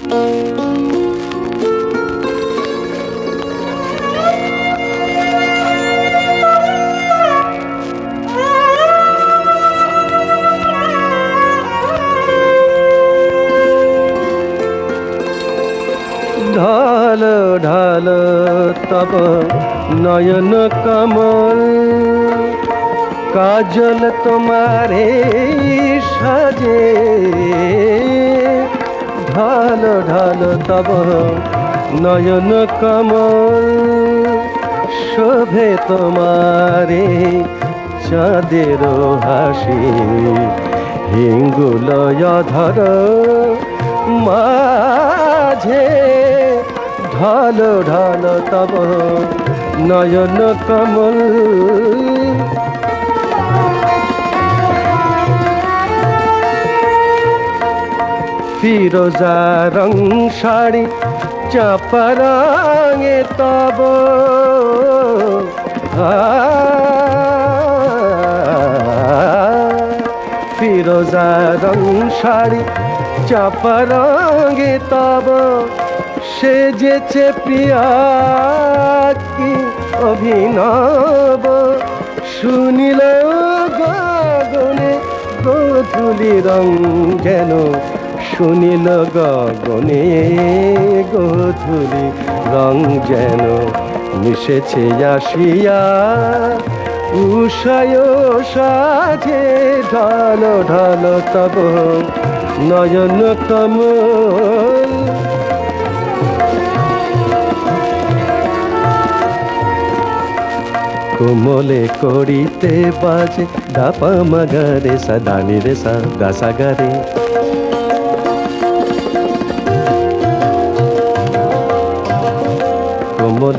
ঢাল ঢাল তব নয়ন কমল। কাজল তোমারে সাজে। ঢাল ঢাল তব নয়ন কমল। শোভে তোমারে চাঁদের হাসি হিঙ্গুলয় ধর মাঝে। ঢাল ঢাল তব নয়ন কমল। ফিরোজা রং শাড়ি চাপরাঙে তব। ফিরোজা রং শাড়ি চাপরাঙে তব। সেজেছে প্রিয়া কি অভিনব। শুনিল গগনে গোধূলি রং যেন শুনিল গগনে গোধূলি, রং যেন মিশেছে আসিয়া। উষায় সাজে ঢাল ঢাল তব নয়ন কমল কোমলে করিতে বাজে দাপা মগরে সদানি রে সা গাসা গরে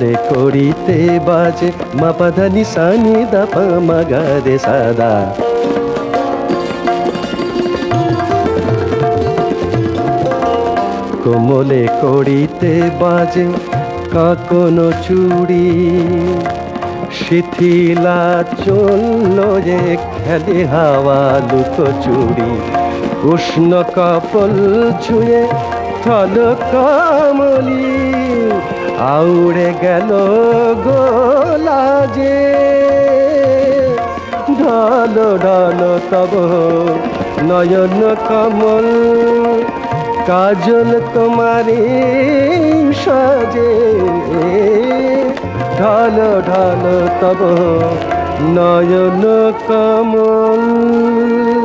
কোমলে করিতে বাজে, মা মাপাধানি সানি দাপা মগরে সাদা কোমলে করিতে বাজে, কাকন চুড়ি। শিথিলা চলল যে খেলে হাওয়া লুকো চুড়ি উষ্ণ কপল ছুঁয়ে থল কমলি, আউড়ে গেল গোলা যে। ঢল ঢল তব নয়ন কমল, কাজল তোমারে সাজে। ঢল, ঢাল তব নয়ন কমল।